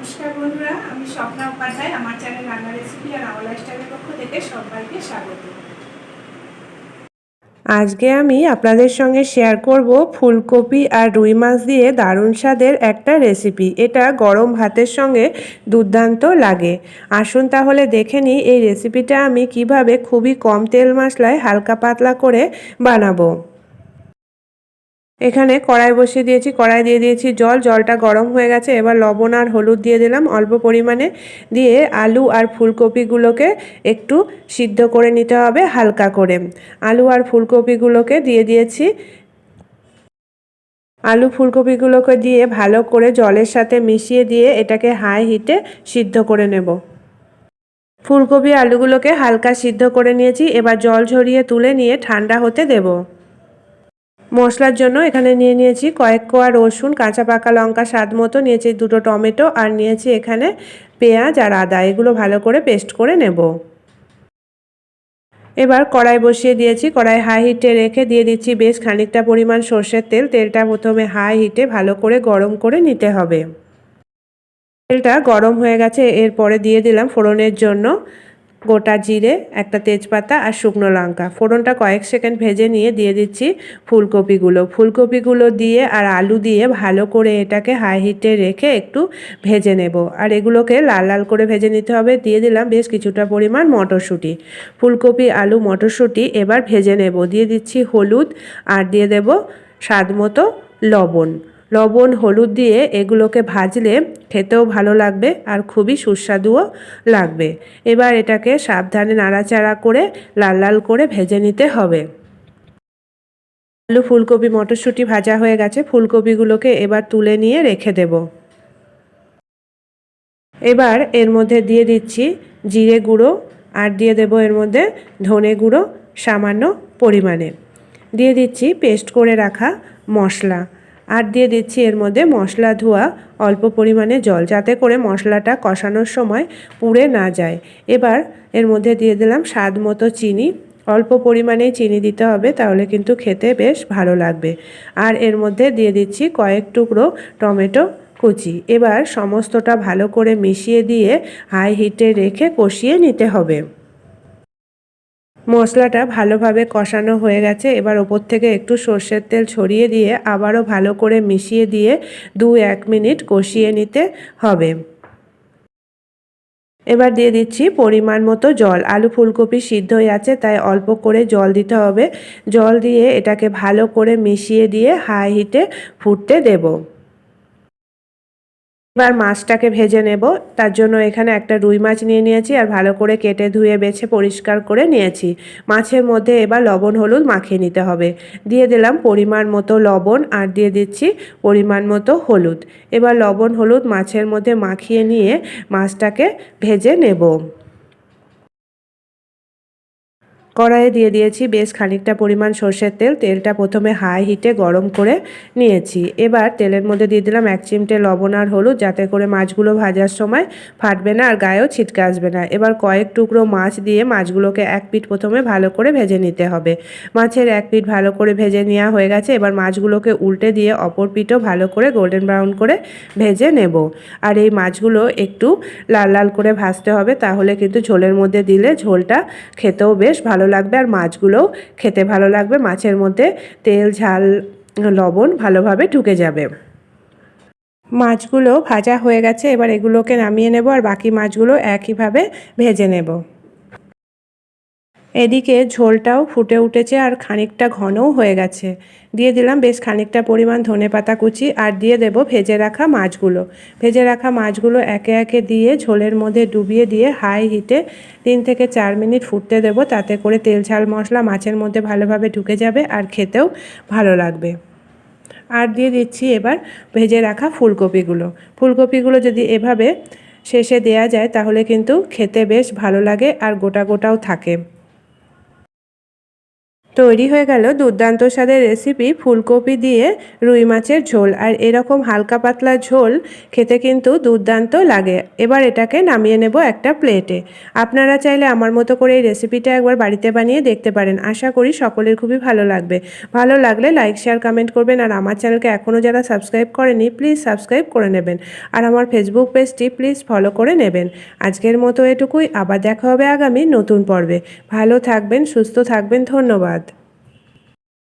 নমস্কার বন্ধুরা, আমি স্বপ্না উপাধ্যায়, আমার চ্যানেল রান্না রেসিপি আর আমার লাইফস্টাইলের পক্ষ থেকে সবাইকে স্বাগত। আজকে আমি আপনাদের সঙ্গে শেয়ার করব ফুলকপি আর রুই মাছ দিয়ে দারুণ স্বাদের একটা রেসিপি এটা গরম ভাতের সঙ্গে দুর্দান্ত লাগে। আসুন তাহলে দেখে নিই এই রেসিপিটা আমি কীভাবে খুবই কম তেল মশলায় হালকা পাতলা করে বানাবো। এখানে কড়াই বসিয়ে দিয়েছি, কড়াই দিয়ে দিয়েছি জল, জলটা গরম হয়ে গেছে। এবার লবণ আর হলুদ দিয়ে দিলাম। অল্প পরিমাণে দিয়ে আলু আর ফুলকপিগুলোকে একটু সিদ্ধ করে নিতে হবে হালকা করে। আলু আর ফুলকপিগুলোকে দিয়ে দিয়েছি। আলু ফুলকপিগুলোকে দিয়ে ভালো করে জলের সাথে মিশিয়ে দিয়ে এটাকে হাই হিটে সিদ্ধ করে নেব। ফুলকপি আলুগুলোকে হালকা সিদ্ধ করে নিয়েছি। এবার জল ঝরিয়ে তুলে নিয়ে ঠান্ডা হতে দেবো। মশলার জন্য এখানে নিয়ে নিয়েছি কয়েক কোয়া রসুন, কাঁচা পাকা লঙ্কা, স্বাদ মতো। নিয়েছি দুটো টমেটো আর নিয়েছি এখানে পেঁয়াজ আর আদা। এগুলো ভালো করে পেস্ট করে নেব। এবার কড়াই বসিয়ে দিয়েছি। কড়াই হাই হিটে রেখে দিয়ে দিচ্ছি বেশ খানিকটা পরিমাণ সর্ষের তেল। তেলটা প্রথমে হাই হিটে ভালো করে গরম করে নিতে হবে। তেলটা গরম হয়ে গেছে। এরপরে দিয়ে দিলাম ফোড়নের জন্য গোটা জিরে, একটা তেজপাতা আর শুকনো লঙ্কা। ফোড়নটা কয়েক সেকেন্ড ভেজে নিয়ে দিয়ে দিচ্ছি ফুলকপিগুলো। ফুলকপিগুলো দিয়ে আর আলু দিয়ে ভালো করে এটাকে হাই হিটে রেখে একটু ভেজে নেব। আর এগুলোকে লাল লাল করে ভেজে নিতে হবে। দিয়ে দিলাম বেশ কিছুটা পরিমাণ মটরশুঁটি। ফুলকপি, আলু, মটরশুঁটি এবার ভেজে নেব। দিয়ে দিচ্ছি হলুদ আর দিয়ে দেব স্বাদ মতো লবণ। লবণ, হলুদ দিয়ে এগুলোকে ভাজলে খেতেও ভালো লাগবে আর খুবই সুস্বাদুও লাগবে। এবার এটাকে সাবধানে নাড়াচাড়া করে লাল লাল করে ভেজে নিতে হবে। আলু, ফুলকপি, মটরশুঁটি ভাজা হয়ে গেছে। ফুলকপিগুলোকে এবার তুলে নিয়ে রেখে দেব। এবার এর মধ্যে দিয়ে দিচ্ছি জিরে গুঁড়ো আর দিয়ে দেব এর মধ্যে ধনে গুঁড়ো সামান্য পরিমাণে। দিয়ে দিচ্ছি পেস্ট করে রাখা মশলা। আর দিয়ে দিচ্ছি এর মধ্যে মশলা ধোয়া, অল্প পরিমাণে জল যাতে করে মশলাটা কষানোর সময় পুড়ে না যায়। এবার এর মধ্যে দিয়ে দিলাম স্বাদ মতো চিনি। অল্প পরিমাণেই চিনি দিতে হবে, তাহলে কিন্তু খেতে বেশ ভালো লাগবে। আর এর মধ্যে দিয়ে দিচ্ছি কয়েক টুকরো টমেটো কুচি। এবার সমস্তটা ভালো করে মিশিয়ে দিয়ে হাই হিটে রেখে কষিয়ে নিতে হবে। মশলাটা ভালোভাবে কষানো হয়ে গেছে। এবার ওপর থেকে একটু সর্ষের তেল ছড়িয়ে দিয়ে আবারও ভালো করে মিশিয়ে দিয়ে দু এক মিনিট কষিয়ে নিতে হবে। এবার দিয়ে দিচ্ছি পরিমাণ মতো জল। আলু ফুলকপি সিদ্ধ হয়ে আছে, তাই অল্প করে জল দিতে হবে। জল দিয়ে এটাকে ভালো করে মিশিয়ে দিয়ে হাই হিটে ফুটতে দেবো। এবার মাছটাকে ভেজে নেব। তার জন্য এখানে একটা রুই মাছ নিয়ে নিয়েছি আর ভালো করে কেটে ধুয়ে বেছে পরিষ্কার করে নিয়েছি। মাছের মধ্যে এবার লবণ, হলুদ মাখিয়ে নিতে হবে। দিয়ে দিলাম পরিমাণ মতো লবণ আর দিয়ে দিচ্ছি পরিমাণ মতো হলুদ। এবার লবণ, হলুদ মাছের মধ্যে মাখিয়ে নিয়ে মাছটাকে ভেজে নেব। কড়াইয়ে দিয়ে দিয়েছি বেশ খানিকটা পরিমাণ সর্ষের তেল। তেলটা প্রথমে হাই হিটে গরম করে নিয়েছি। এবার তেলের মধ্যে দিয়ে দিলাম এক চিমটে লবণ আর হলুদ, যাতে করে মাছগুলো ভাজার সময় ফাটবে না আর গায়েও ছিটকে আসবে না। এবার কয়েক টুকরো মাছ দিয়ে মাছগুলোকে এক পিঠ প্রথমে ভালো করে ভেজে নিতে হবে। মাছের এক পিঠ ভালো করে ভেজে নেওয়া হয়ে গেছে। এবার মাছগুলোকে উল্টে দিয়ে অপর পিঠও ভালো করে গোল্ডেন ব্রাউন করে ভেজে নেব। আর এই মাছগুলো একটু লাল লাল করে ভাজতে হবে, তাহলে কিন্তু ঝোলের মধ্যে দিলে ঝোলটা খেতেও বেশ ভালো ভালো লাগবে আর মাছগুলোও খেতে ভালো লাগবে। মাছের মধ্যে তেল, ঝাল, লবণ ভালোভাবে ঢুকে যাবে। মাছগুলো ভাজা হয়ে গেছে, এবার এগুলোকে নামিয়ে নেব আর বাকি মাছগুলো একইভাবে ভেজে নেব। এদিকে ঝোলটাও ফুটে উঠেছে আর খানিকটা ঘনও হয়ে গেছে। দিয়ে দিলাম বেশ খানিকটা পরিমাণ ধনে পাতা কুচি আর দিয়ে দেব ভেজে রাখা মাছগুলো। ভেজে রাখা মাছগুলো একে একে দিয়ে ঝোলের মধ্যে ডুবিয়ে দিয়ে হাই হিটে তিন থেকে চার মিনিট ফুটতে দেব। তাতে করে তেল ঝাল মশলা মাছের মধ্যে ভালোভাবে ঢুকে যাবে আর খেতেও ভালো লাগবে। আর দিয়ে দিচ্ছি এবার ভেজে রাখা ফুলকপিগুলো। ফুলকপিগুলো যদি এভাবে শেষে দেয়া যায় তাহলে কিন্তু খেতে বেশ ভালো লাগে আর গোটা গোটাও থাকে। তৈরি হয়ে গেল দুর্দান্ত স্বাদের রেসিপি ফুলকপি দিয়ে রুই মাছের ঝোল। আর এরকম হালকা পাতলা ঝোল খেতে কিন্তু দুর্দান্ত লাগে। এবার এটাকে নামিয়ে নেব একটা প্লেটে আপনারা চাইলে আমার মতো করে এই রেসিপিটা একবার বাড়িতে বানিয়ে দেখতে পারেন। আশা করি সকলের খুবই ভালো লাগবে। ভালো লাগলে লাইক শেয়ার কমেন্ট করবেন। আর আমার চ্যানেলকে এখনও যারা সাবস্ক্রাইব করেনি প্লিজ সাবস্ক্রাইব করে নেবেন। আর আমার ফেসবুক পেজটি প্লিজ ফলো করে নেবেন। আজকের মতো এটুকুই। আবার দেখা হবে আগামী নতুন পর্বে। ভালো থাকবেন, সুস্থ থাকবেন। ধন্যবাদ।